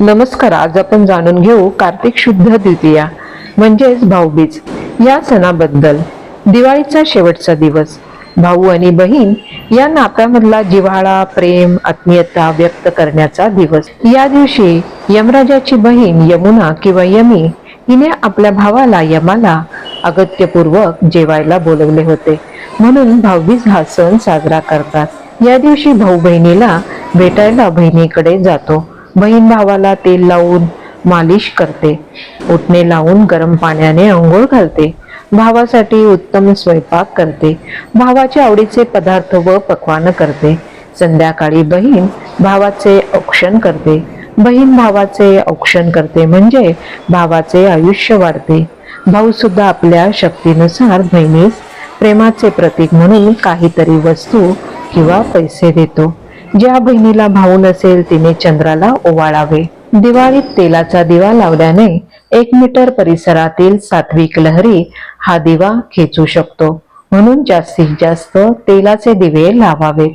नमस्कार आज आपण जाणून घेऊ कार्तिक शुद्ध द्वितीया म्हणजेच भाऊबीज. या सणाबद्दल दिवाळीचा शेवटचा दिवस. भाऊ आणि बहीण या नात्यामधला जिव्हाळा प्रेम आत्मीयता व्यक्त करण्याचा दिवस. या दिवशी यमराजाची बहीण यमुना किंवा यमी हिने आपल्या भावाला यमाला अगत्यपूर्वक जेवायला बोलवले होते. म्हणून भाऊबीज हा सण साजरा करतात. या दिवशी भाऊ बहिणीला भेटायला बहिणीकडे जातो. बहीण भावाला तेल लावून मालिश करते. उठणे लावून गरम पाण्याने आंघोळ घालते. भावासाठी उत्तम स्वयंपाक करते. भावाच्या आवडीचे पदार्थ व पक्वान करते. संध्याकाळी बहीण भावाचे औक्षण करते. बहीण भावाचे औक्षण करते म्हणजे भावाचे आयुष्य वाढते. भाऊ सुद्धा आपल्या शक्तीनुसार बहिणीस प्रेमाचे प्रतीक म्हणून काहीतरी वस्तू किंवा पैसे देतो. ज्या बहिणीला भाऊ नसेल तिने चंद्राला ओवाळावे. दिवाळीत तेलाचा दिवा लावल्याने एक मीटर परिसरातील सात्विक लहरी हा दिवा खेचू शकतो. म्हणून जास्तीत जास्त तेलाचे दिवे लावावे